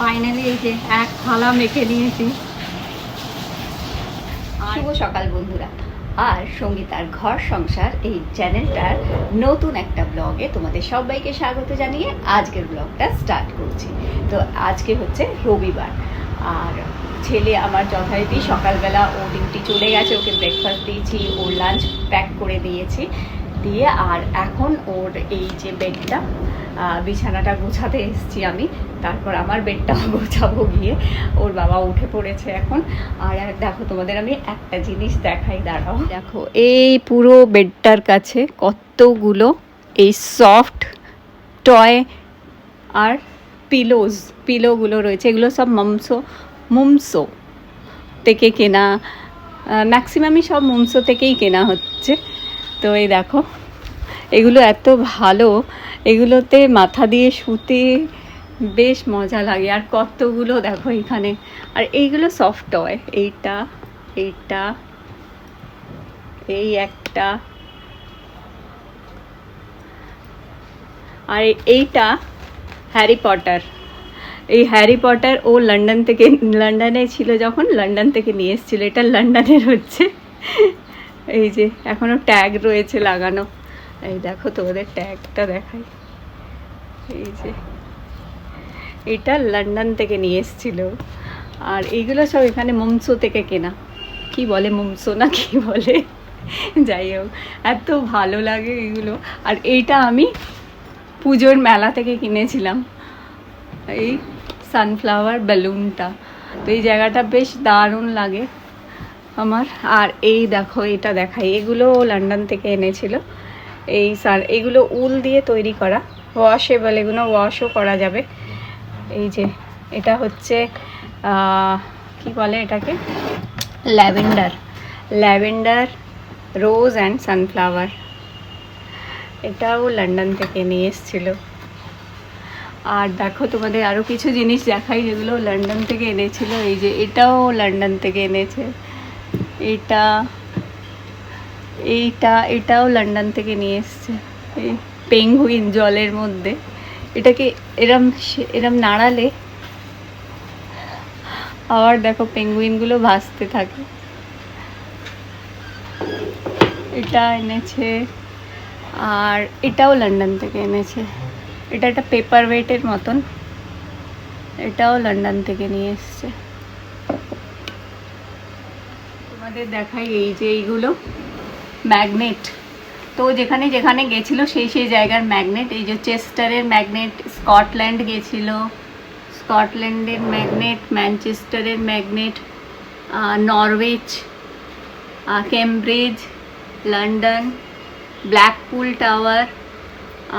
Finally এই যে এক থালা মেখে নিয়েছি। শুভ সকাল বন্ধুরা। আর সঙ্গীতার ঘর সংসার এই চ্যানেলটার নতুন একটা ব্লগে তোমাদের সবাইকে স্বাগত জানিয়ে আজকের ব্লগটা স্টার্ট করছি। তো আজকে হচ্ছে রবিবার। আর ছেলে আমার যথারীতি সকালবেলা ও ডিউটি চলে গেছে, ওকে ব্রেকফাস্ট দিয়েছি ওর লাঞ্চ প্যাক করে দিয়েছি। দিয়ে, আর এখন ওর এই যে বেডটা বিছানাটা গোছাতে এসেছি আমি। তারপর আমার বেডটাও গোছাবো গিয়ে। ওর বাবা উঠে পড়েছে এখন। আর দেখো, তোমাদের আমি একটা জিনিস দেখাই, দাঁড়াও। দেখো, এই পুরো বেডটার কাছে কতগুলো এই সফট টয় আর পিলোজ পিলোগুলো রয়েছে। এগুলো সব মমসো, মুমসো থেকে কেনা ম্যাক্সিমামই সব মুমসো থেকেই কেনা হচ্ছে। তো এই দেখো এগুলো এত ভালো, এগুলোতে মাথা দিয়ে শুতে বেশ মজা লাগে। আর কতগুলো দেখো এখানে। আর এইগুলো সফট টয় এইটা এইটা, এই একটা। আর এইটা হ্যারি পটার এই হ্যারি পটার ও লন্ডন থেকে লন্ডনে ছিল যখন লন্ডন থেকে নিয়ে এসেছিল। এটা লন্ডনের হচ্ছে। এই যে, এখনও ট্যাগ রয়েছে লাগানো। এই দেখো তোমাদের ট্যাগটা দেখাই। এই যে, এটা লন্ডন থেকে নিয়ে এসেছিল। আর এইগুলো সব এখানে মুমসো থেকে কেনা। কি বলে মুমসো না কি বলে? যাই হোক, এত ভালো লাগে এগুলো। আর এইটা আমি পুজোর মেলা থেকে কিনেছিলাম। এই সানফ্লাওয়ার বেলুনটা তো এই জায়গাটা বেশ দারুণ লাগে আমার। আর এই দেখো, এটা দেখাই। এগুলো লন্ডন থেকে এনেছিল। এই সার এগুলো উল দিয়ে তৈরি করা। ওয়াশেবল এগুলো ওয়াশও করা যাবে। এই যে, এটা হচ্ছে কি বলে এটাকে? Lavender lavender rose and sunflower এটাও লন্ডন থেকে নিয়ে এসেছিল। আর দেখো, তোমাদের আরও কিছু জিনিস দেখাই যেগুলো লন্ডন থেকে এনেছিল। এই যে, এটাও লন্ডন থেকে এনেছে। এটা এইটা, এটাও লন্ডন থেকে নিয়ে এসছে। এই পেঙ্গুইন জলের মধ্যে। এটাকে এরম এরম নাড়ালে আবার দেখো পেঙ্গুইনগুলো ভাসতে থাকে। এটা এনেছে আর এটাও লন্ডন থেকে এনেছে। এটা একটা পেপার ওয়েটের মতন। এটাও লন্ডন থেকে নিয়ে এসছে। তোমাদের দেখাই এই যে এইগুলো। ম্যাগনেট। তো যেখানে যেখানে গেছিল সেই সেই জায়গার ম্যাগনেট, এই যে চেস্টারের ম্যাগনেট, স্কটল্যান্ড গেছিল, স্কটল্যান্ডের ম্যাগনেট, ম্যানচেস্টারের magnet নরওয়েজ Cambridge, London, Blackpool Tower,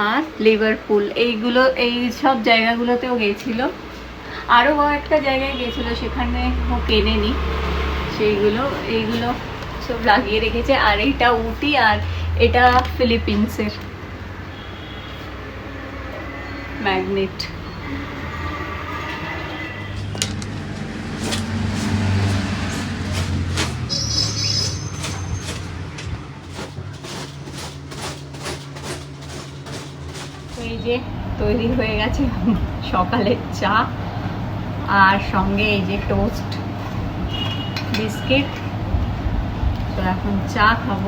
আর লিভারপুল। এইগুলো, এই সব জায়গাগুলোতেও গেছিল। আরও একটা জায়গায় গেছিল, সেখানে কেনেনি। সেইগুলো, এইগুলো সব লাগিয়ে রেখেছে, আর এইটা উটি আর এটা ফিলিপিন্সের। ম্যাগনেট এই যে তৈরি হয়ে গেছে সকালের চা, আর সঙ্গে এই যে টোস্ট, বিস্কিট। এখন চা খাব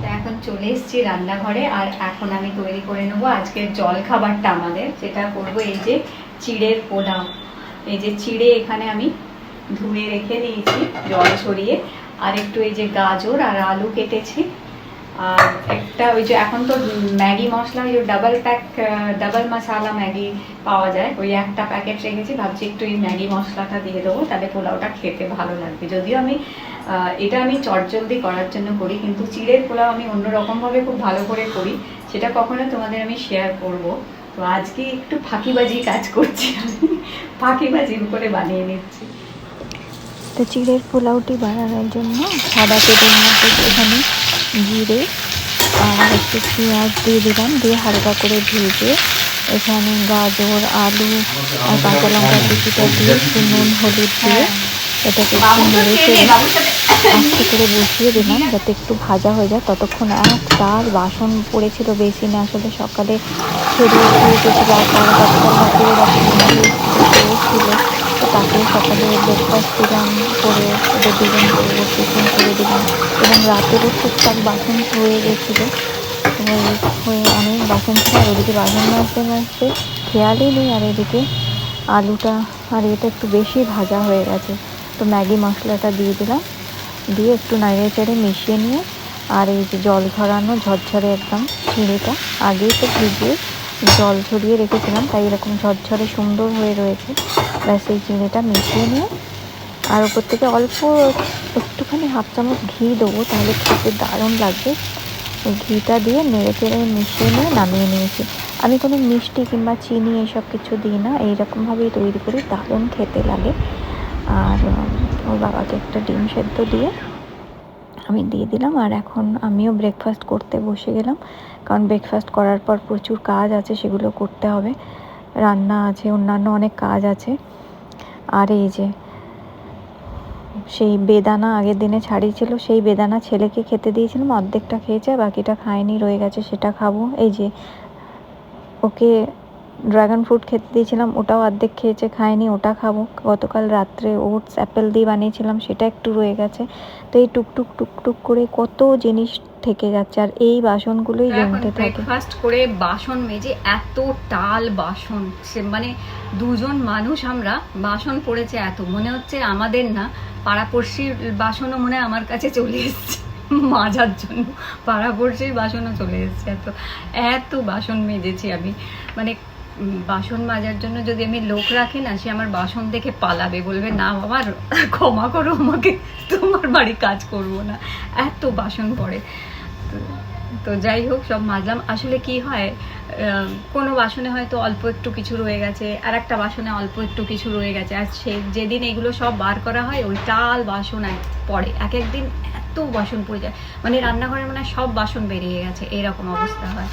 তো এখন চলে এসেছি রান্নাঘরে, আর এখন আমি তৈরি করে নেব আজকের জল খাবারটা আমাদের। যেটা করব এই যে চিড়ের পোলাও এই যে চিড়ে এখানে আমি ধুয়ে রেখে দিয়েছি, জল ছড়িয়ে। আর একটু এই যে গাজর আর আলু কেটেছি। আর একটা ওই যে এখন তো ম্যাগি মশলা, ওই ডাবল প্যাক ডাবল মশালা ম্যাগি পাওয়া যায়। ওই একটা প্যাকেট রেখেছি, ভাবছি একটু এই ম্যাগি মশলাটা দিয়ে দেবো, তাহলে পোলাওটা খেতে ভালো লাগবে। যদিও আমি এটা আমি চটজলদি করার জন্য করি, কিন্তু চিড়ের পোলাও আমি অন্যরকমভাবে খুব ভালো করে করি, সেটা কখনো তোমাদের আমি শেয়ার করব। তো আজকে একটু ফাঁকিবাজি কাজ করছি আমি, ফাঁকিবাজি করে বানিয়ে নিচ্ছি। তো চিড়ের পোলাওটি বানানোর জন্য সাদা তেলের মধ্যে এখানে জিরে আর একটু পেঁয়াজ দিয়ে দিলাম, দিয়ে হালকা করে ভেজে এখানে গাজর, আলু আর কাঁচা লঙ্কা কুচিটা দিয়ে নুন, হলুদ দিয়ে এটাকে একটু নেড়ে চেড়ে আস্তে করে বসিয়ে দিলাম যাতে একটু ভাজা হয়ে যায়। ততক্ষণ এক তার বাসন পড়েছিল বেশি না আসলে সকালে ছেড়ে উঠে উঠেছিল আর তার ছিল তো তাকে সকালে ব্রেকফাস্ট দিলাম করে ওদের দুজনকে টিফিন করে দিলাম। এবং রাতেরও টুকটাক বাসন হয়ে গেছিল। হয়ে অনেক বাসন ছিল আর ওদিকে বাসন মাজতে মাজতে খেয়ালই নেই আর এদিকে আলুটা আর এটা একটু বেশি ভাজা হয়ে গেছে। তো ম্যাগি মশলাটা দিয়ে দিলাম। দিয়ে একটু নাড়িয়ে চেড়ে মিশিয়ে নিয়ে, আর এই যে জল ঝরানো ঝরঝরে একদম চিড়েটা আগেই তো ভিজিয়ে জল ঝরিয়ে রেখেছিলাম, তাই এরকম ঝরঝরে সুন্দর হয়ে রয়েছে। ব্যাস, এই চিড়েটা মিশিয়ে নিয়ে, আর ওপর থেকে অল্প একটুখানি হাফ চামচ ঘি দেবো, তাহলে খেতে দারুণ লাগবে। ঘিটা দিয়ে নেড়ে চেড়ে মিশিয়ে নিয়ে নামিয়ে নিয়েছি। আমি কোনো মিষ্টি কিংবা চিনি এসব কিছু দিই না, এইরকমভাবেই তৈরি করি, দারুণ খেতে লাগে। আর ওর বাবাকে একটা ডিম সেদ্ধ দিয়ে আমি দিয়ে দিলাম। আর এখন আমিও ব্রেকফাস্ট করতে বসে গেলাম। কারণ ব্রেকফাস্ট করার পর প্রচুর কাজ আছে, সেগুলো করতে হবে। রান্না আছে, অন্যান্য অনেক কাজ আছে। আর এই যে, সেই বেদানা আগের দিনে ছাড়িয়েছিল, সেই বেদানা ছেলেকে খেতে দিয়েছিলাম, অর্ধেকটা খেয়েছে, বাকিটা খায়নি, রয়ে গেছে, সেটা খাব। এই যে, ওকে ড্রাগন ফ্রুট খেতে দিয়েছিলাম ওটাও অর্ধেক খেয়েছে খায়নি ওটা খাব। গতকাল রাত্রে ওটস অ্যাপেল দিয়ে বানিয়েছিলাম সেটা একটু রয়ে গেছে। তো এই টুকটুক টুকটুক করে কত জিনিস থেকে যাচ্ছে আর এই বাসনগুলোই জমতে থাকে। ফার্স্ট করে বাসন মেজে এত টাল বাসন সে মানে দুজন মানুষ আমরা বাসন পড়েছে এত মনে হচ্ছে আমাদের না পাড়াপড়শির বাসনও মনে আমার কাছে চলে এসছে মাজার জন্য পাড়াপড়শির বাসনও চলে এসছে এত এত বাসন মেজেছি আমি মানে বাসন মাজার জন্য যদি আমি লোক রাখি না, সে আমার বাসন দেখে পালাবে। বলবে, না বাবা, ক্ষমা করো আমাকে, তোমার বাড়ি কাজ করব না। এত বাসন পড়ে। তো যাই হোক, সব মাজলাম। আসলে কি হয় কোনো বাসনে হয়তো অল্প একটু কিছু রয়ে গেছে আর একটা বাসনে অল্প একটু কিছু রয়ে গেছে। আর সে, যেদিন এগুলো সব বার করা হয়, ওই টাল বাসন পড়ে। এক একদিন এত বাসন পড়ে যায়। মানে রান্নাঘরে মানে সব বাসন বেরিয়ে গেছে, এরকম অবস্থা হয়।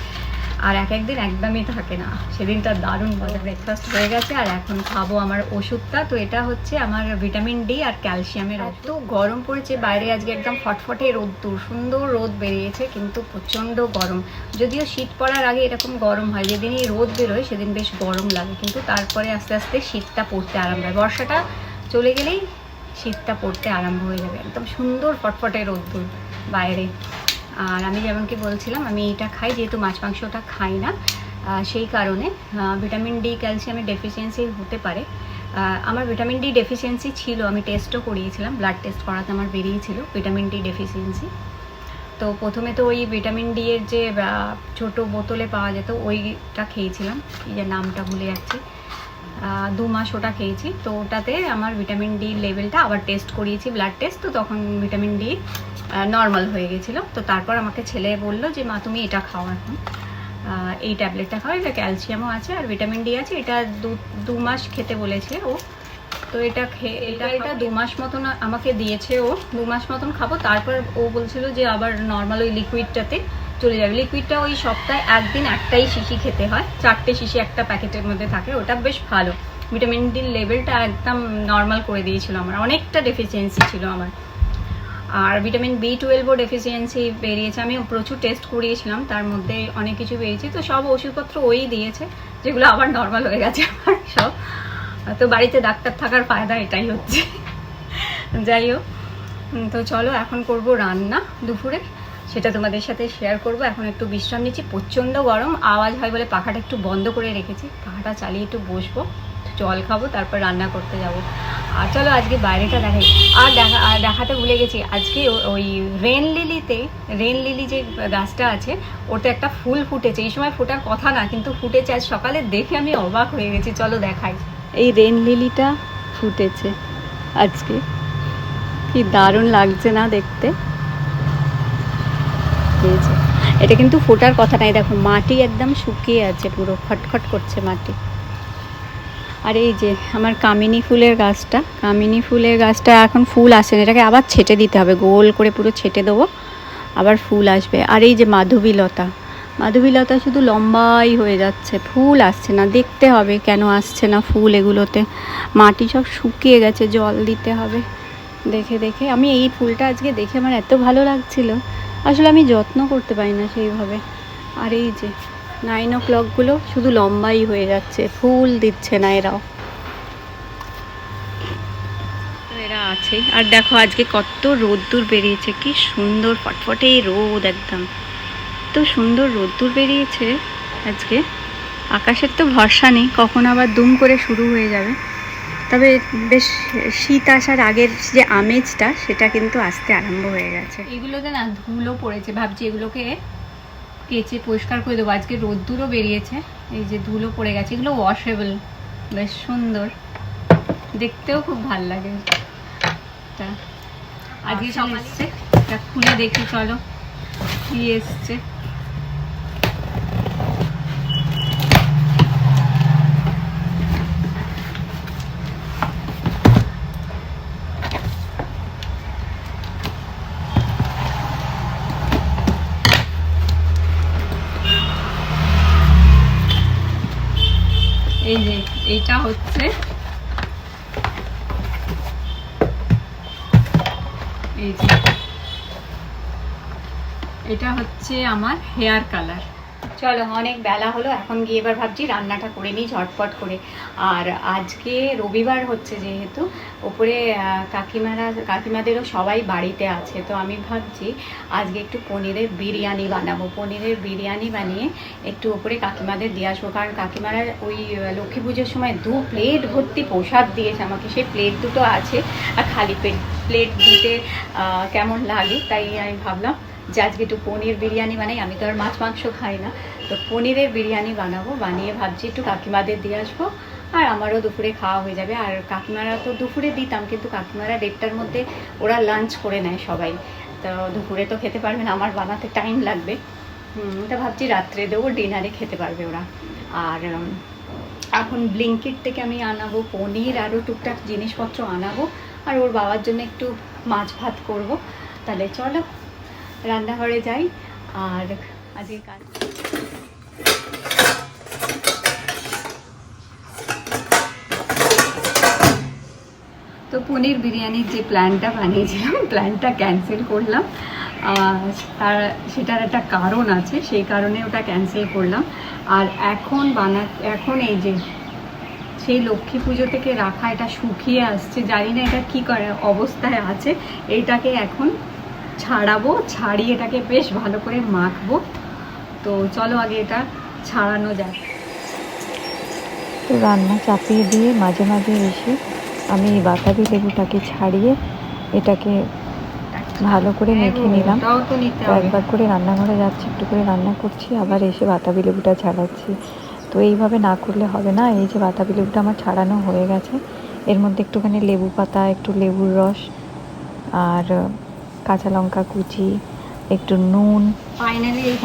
আর এক একদিন একদমই থাকে না। সেদিনটা দারুণ মজা ব্রেকফাস্ট হয়ে গেছে আর এখন খাব আমার ওষুধটা। তো এটা হচ্ছে আমার ভিটামিন ডি আর ক্যালসিয়ামের এত গরম পড়েছে বাইরে আজকে একদম ফটফটে রোদ্দুর, সুন্দর রোদ বেরিয়েছে কিন্তু প্রচণ্ড গরম। যদিও শীত পড়ার আগে এরকম গরম হয়, যেদিনই রোদ বেরোয় সেদিন বেশ গরম লাগে কিন্তু তারপরে আস্তে আস্তে শীতটা পড়তে আরম্ভ হয়। বর্ষাটা চলে গেলেই শীতটা পড়তে আরম্ভ হয়ে যাবে। একদম সুন্দর ফটফটে রোদ্দুর বাইরে। আর আমি যেমন কি বলছিলাম, আমি এটা খাই, যেহেতু মাছ মাংসটা খাই না সেই কারণে ভিটামিন ডি ক্যালসিয়ামের ডেফিসিয়েন্সি হতে পারে। আমার ভিটামিন ডি ডেফিসিয়েন্সি ছিল, আমি টেস্টও করিয়েছিলাম ব্লাড টেস্ট করাতে আমার বেরিয়েছিল ভিটামিন ডি ডেফিসিয়েন্সি তো প্রথমে তো ওই ভিটামিন ডি এর যে ছোট বোতলে পাওয়া যেত, ওইটা খেয়েছিলাম, কি যে নামটা ভুলে যাচ্ছি। দু মাস ওটা খেয়েছি, তো ওটাতে আমার ভিটামিন ডি লেভেলটা আবার টেস্ট করিয়েছি ব্লাড টেস্ট তো তখন ভিটামিন ডি নর্মাল হয়ে গেছিল। তো তারপর আমাকে ছেলে বলল যে, মা, তুমি এটা খাও এখন। এই ট্যাবলেটটা খাও, এটা ক্যালসিয়ামও আছে আর ভিটামিন ডি আছে। এটা দু মাস খেতে বলেছে ও। তো এটা খেয়ে এটা এটা দু মাস মতন আমাকে দিয়েছে ও। দু মাস মতন খাব। তারপর ও বলছিল যে, আবার নর্মাল ওই লিকুইডটাতে চলে যাবে। লিকুইডটা ওই সপ্তাহে একদিন একটাই শিশি খেতে হয়। চারটে শিশি একটা প্যাকেটের মধ্যে থাকে। ওটা বেশ ভালো। ভিটামিন ডির লেভেলটা একদম নর্মাল করে দিয়েছিল আমার। অনেকটা ডেফিসিয়েন্সি ছিল আমার। আর ভিটামিন বি টুয়েলভও ডেফিসিয়েন্সি বেরিয়েছে। আমি প্রচুর টেস্ট করিয়েছিলাম, তার মধ্যে অনেক কিছু বেরিয়েছে। তো সব ওষুধপত্র ওই দিয়েছে, যেগুলো আবার নর্মাল হয়ে গেছে আমার সব। তো বাড়িতে ডাক্তার থাকার ফায়দা এটাই হচ্ছে। যাই হোক তো চলো এখন করব রান্না দুপুরে। সেটা তোমাদের সাথে শেয়ার করব। এখন একটু বিশ্রাম নিচ্ছি। প্রচণ্ড গরম, আওয়াজ হয় বলে পাখাটা একটু বন্ধ করে রেখেছি। পাখাটা চালিয়ে একটু বসবো। জল খাব, তারপর রান্না করতে যাব। আর চলো আজকে বাইরেটা দেখাই। আর দেখা আর দেখাতে ভুলে গেছি, আজকে ওই রেন লিলিতে, রেন লিলি যে গাছটা আছে, ওতে একটা ফুল ফুটেছে। এই সময় ফোটার কথা না, কিন্তু ফুটেছে আজ সকালে, দেখে আমি অবাক হয়ে গেছি। চলো দেখাই। এই রেন লিলিটা ফুটেছে আজকে। কি দারুণ লাগছে না দেখতে। এটা কিন্তু ফোটার কথা নাই দেখো, মাটি একদম শুকিয়ে আছে, পুরো খটখট করছে মাটি। আর এই যে আমার কামিনী ফুলের গাছটা, কামিনী ফুলের গাছটা এখন ফুল আসে এটাকে আবার ছেটে দিতে হবে, গোল করে পুরো ছেটে দেবো, আবার ফুল আসবে। আর এই যে মাধবীলতা মাধবীলতা শুধু লম্বাই হয়ে যাচ্ছে, ফুল আসছে না, দেখতে হবে কেন আসছে না ফুল এগুলোতে। মাটি সব শুকিয়ে গেছে, জল দিতে হবে। দেখে দেখে, আমি এই ফুলটা আজকে দেখে আমার এত ভালো লাগছিল। আসলে আমি যত্ন করতে পারি না সেইভাবে। আর এই যে নাইন ও ক্লকগুলো শুধু লম্বাই হয়ে যাচ্ছে, ফুল দিচ্ছে না এরাও। তো এরা আছে। আর দেখো আজকে কত রোদ্দুর বেরিয়েছে, কি সুন্দর ফটফটে রোদ একদম। তো সুন্দর রোদ্দুর বেরিয়েছে আজকে। আকাশের তো ভরসা নেই, কখন আবার দুম করে শুরু হয়ে যাবে। তবে বেশ শীত আসার আগের যে আমেজটা, সেটা কিন্তু আসতে আরম্ভ হয়ে গেছে। এগুলোতে না ধুলো পড়েছে, ভাবছি এগুলোকে কেচে পরিষ্কার করে দেবো। আজকে রোদ্দুরও বেরিয়েছে। এই যে ধুলো পড়ে গেছে। এগুলো ওয়াশেবল বেশ সুন্দর। দেখতেও খুব ভালো লাগে। তা আজকে সব এসছে। খুলে দেখি চলো। কি এসছে এই যে এইটা হচ্ছে এই যে এটা হচ্ছে আমার হেয়ার কালার। চলো, অনেক বেলা হলো, এখন গিয়ে এবার ভাবছি রান্নাটা করে নিই ঝটপট করে। আর আজকে রবিবার হচ্ছে যেহেতু, ওপরে কাকিমারা, কাকিমাদেরও সবাই বাড়িতে আছে। তো আমি ভাবছি আজকে একটু পনিরের বিরিয়ানি বানাবো। পনিরের বিরিয়ানি বানিয়ে একটু ওপরে কাকিমাদের দিয়ে আসব। কারণ কাকিমারা ওই লক্ষ্মী পুজোর সময় দু প্লেট ভর্তি প্রসাদ দিয়েছে আমাকে। সেই প্লেট দুটো আছে, আর খালি প্লেট প্লেট দিতে কেমন লাগে, তাই আমি ভাবলাম যে আজকে একটু পনির বিরিয়ানি বানাই, আমি তো আর মাছ মাংস খাই না। তো পনিরের বিরিয়ানি বানাবো, বানিয়ে ভাবছি একটু কাকিমাদের দিয়ে আসব, আর আমারও দুপুরে খাওয়া হয়ে যাবে। আর কাকিমারা তো দুপুরে দিতাম, কিন্তু কাকিমারা দেড়টার মধ্যে ওরা লাঞ্চ করে নেয় সবাই। তো দুপুরে তো খেতে পারবে না, আমার বানাতে টাইম লাগবে। তা ভাবছি রাত্রে দেবো ডিনারে খেতে পারবে ওরা। আর এখন ব্লিঙ্কিট থেকে আমি আনাবো পনির, আরও টুকটাক জিনিসপত্র আনাবো, আর ওর বাবার জন্য একটু মাছ ভাত করব। তাহলে চলো। রান্নাঘরে যাই, আর আজকে কাজ। তো পনির বিরিয়ানির যে প্ল্যানটা বানিয়েছিলাম, প্ল্যানটা ক্যান্সেল করলাম। তার, সেটার একটা কারণ আছে, সেই কারণে ওটা ক্যান্সেল করলাম। আর এখন বানা, এখন এই যে, সেই লক্ষ্মী পুজো থেকে রাখা এটা শুকিয়ে আসছে, জানি না এটা কী করে, অবস্থায় আছে, এইটাকে এখন ছাড়াবো ছাড়িয়ে এটাকে বেশ ভালো করে মাখবো। তো চলো আগে এটা ছাড়ানো যাক। তো রান্না চাপিয়ে দিয়ে মাঝে মাঝে এসে আমি এই বাতাবি লেবুটাকে ছাড়িয়ে এটাকে ভালো করে মেখে নিলাম। কয়েকবার করে রান্নাঘরে যাচ্ছি একটু করে রান্না করছি আবার এসে বাতাবি লেবুটা ছাড়াচ্ছি। তো এইভাবে না করলে হবে না এই যে বাতাবি লেবুটা আমার ছাড়ানো হয়ে গেছে। এর মধ্যে একটুখানি লেবু পাতা একটু লেবুর রস আর কাঁচা লঙ্কা কুচি একটু নুন ফাইনালি এই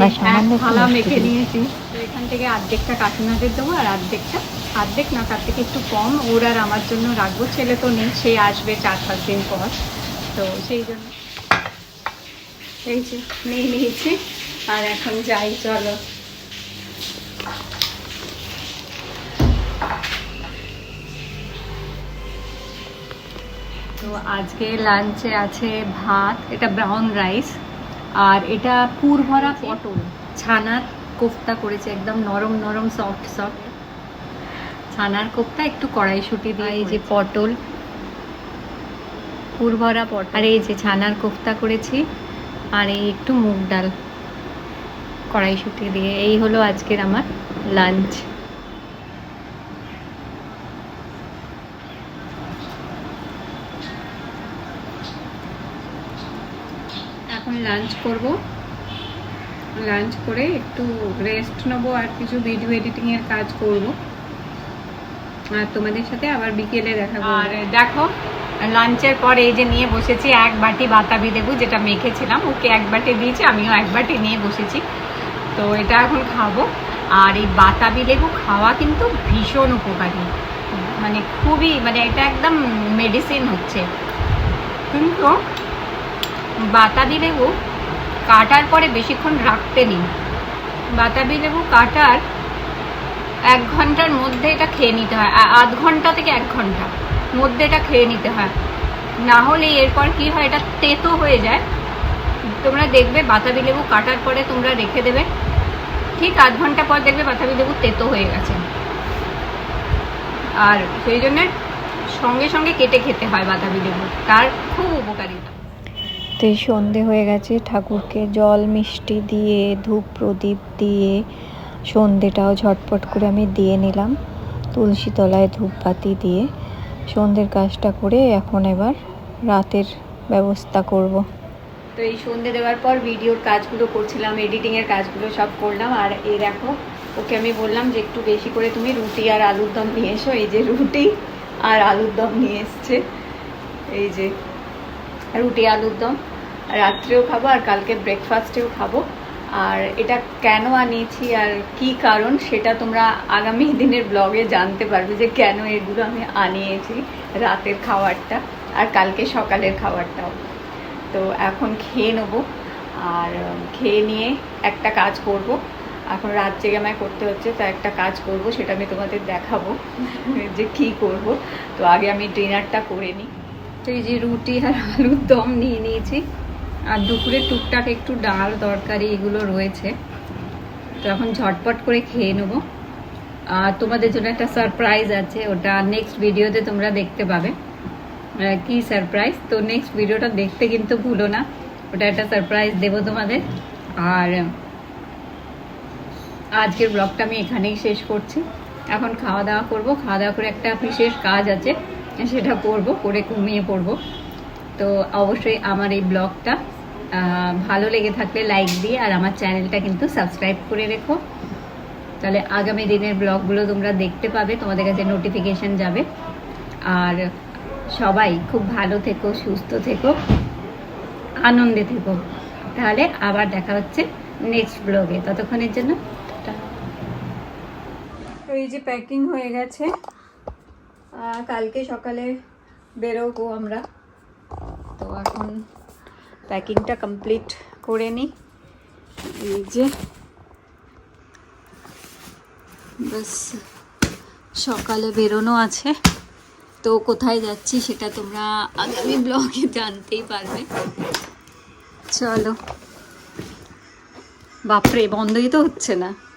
থালা মেখে নিয়েছি। তো এখান থেকে অর্ধেকটা কাকিমাদের দেবো আর অর্ধেকটা অর্ধেক না তার থেকে একটু কম। ওর আর আমার জন্য রাখব ছেলে তো নেই সে আসবে চার পাঁচ দিন পর। তো সেই জন্য এই যে নিয়ে নিয়েছি। আর এখন যাই চলো। তো আজকে লাঞ্চে আছে ভাত এটা ব্রাউন রাইস আর এটা পুর ভরা পটল। ছানার কোফতা করেছে একদম নরম নরম সফট সফট ছানার কোফতা একটু কড়াইশুটি দিয়ে এই যে পটল। পুর ভরা পটল। আর এই যে ছানার কোফতা করেছি আর এই একটু মুগ ডাল। কড়াইশুটি দিয়ে এই হলো আজকের আমার লাঞ্চ এখন লাঞ্চ করব। লাঞ্চ করে একটু রেস্ট নেব আর কিছু ভিডিও এডিটিংয়ের কাজ করব। আর তোমাদের সাথে আবার বিকেলে দেখা আর দেখো লাঞ্চের পরে এই যে নিয়ে বসেছি, এক বাটি বাতাবি লেবু যেটা মেখেছিলাম, ওকে এক বাটি দিয়েছি, আমিও এক বাটি নিয়ে বসেছি। তো এটা এখন খাব। আর এই বাতাবি লেবু খাওয়া কিন্তু ভীষণ উপকারী। মানে খুবই মানে এটা একদম মেডিসিন হচ্ছে। কিন্তু বাতাবি লেবু কাটার পরে বেশিক্ষণ রাখতে নেই। বাতাবি লেবু কাটার এক ঘণ্টার মধ্যে এটা খেয়ে নিতে হয়। আধ ঘণ্টা থেকে এক ঘণ্টা মধ্যে এটা খেয়ে নিতে হয়। না হলে এরপর কি হয়, এটা তেতো হয়ে যায়। তোমরা দেখবে বাতাবি লেবু কাটার পরে তোমরা রেখে দেবে। ঠিক আধ ঘণ্টা পর দেখবে বাতাবি লেবু তেতো হয়ে গেছে। আর সেই জন্যে সঙ্গে সঙ্গে কেটে খেতে হয় বাতাবি লেবু তার খুব উপকারিতা। তো এই সন্ধে হয়ে গেছে। ঠাকুরকে জল, মিষ্টি দিয়ে, ধূপ প্রদীপ দিয়ে সন্ধেটাও ঝটপট করে আমি দিয়ে নিলাম, তুলসী তলায় ধূপবাতি দিয়ে। সন্ধ্যের কাজটা করে এখন এবার রাতের ব্যবস্থা করব। তো এই সন্ধে দেওয়ার পর ভিডিওর কাজগুলো করছিলাম, এডিটিংয়ের কাজগুলো সব করলাম। আর এ দেখো, ওকে আমি বললাম যে একটু বেশি করে তুমি রুটি আর আলুর দম নিয়ে এসো। এই যে রুটি আর আলুর দম নিয়ে এসছে। এই যে রুটি, আলুর দম। রাত্রেও খাব আর কালকে ব্রেকফাস্টেও খাব। আর এটা কেন আনিয়েছি আর কি কারণ সেটা তোমরা আগামী দিনের ব্লগে জানতে পারবে যে কেন এগুলো আমি আনিয়েছি রাতের খাবারটা আর কালকে সকালের খাবারটাও। তো এখন খেয়ে নেব আর খেয়ে নিয়ে একটা কাজ করব। এখন রাত জেগে আমায় করতে হচ্ছে, তো একটা কাজ করব, সেটা আমি তোমাদের দেখাবো যে কি করব। তো আগে আমি ডিনারটা করে নিই। তো এই যে রুটি আর আলুর দম নিয়ে নিয়েছি। আর দুপুরে টুকটাক একটু ডাল, তরকারি এগুলো রয়েছে। তো এখন ঝটপট করে খেয়ে নেব। আর তোমাদের জন্য একটা সারপ্রাইজ আছে, ওটা নেক্সট ভিডিওতে তোমরা দেখতে পাবে। কি সারপ্রাইজ তো নেক্সট ভিডিওটা দেখতে কিন্তু ভুলো না। ওটা একটা সারপ্রাইজ দেবো তোমাদের। আর, আজকের ব্লগটা আমি এখানেই শেষ করছি। এখন খাওয়া দাওয়া করব। খাওয়া দাওয়া করে একটা বিশেষ কাজ আছে। সেটা করব, করে ঘুমিয়ে পড়ব। তো অবশ্যই আমার এই ব্লগটা ভালো লেগে থাকলে লাইক দিয়ে আর আমার চ্যানেলটা কিন্তু সাবস্ক্রাইব করে রেখো। তাহলে আগামী দিনের ব্লগগুলো তোমরা দেখতে পাবে, তোমাদের কাছে নোটিফিকেশন যাবে। আর সবাই খুব ভালো থেকো, সুস্থ থেকো, আনন্দে থেকো। তাহলে আবার দেখা হচ্ছে নেক্সট ব্লগে ততক্ষণের জন্য এই যে প্যাকিং হয়ে গেছে কালকে সকালে বেরোবো আমরা। তো এখন প্যাকিংটা কমপ্লিট করে নিই। এই যে বাস সকালে বেরোনো আছে। তো কোথায় যাচ্ছি সেটা তোমরা আগামী ব্লগে জানতেই পারবে। চলো। বাপরে, বন্ধই তো হচ্ছে না।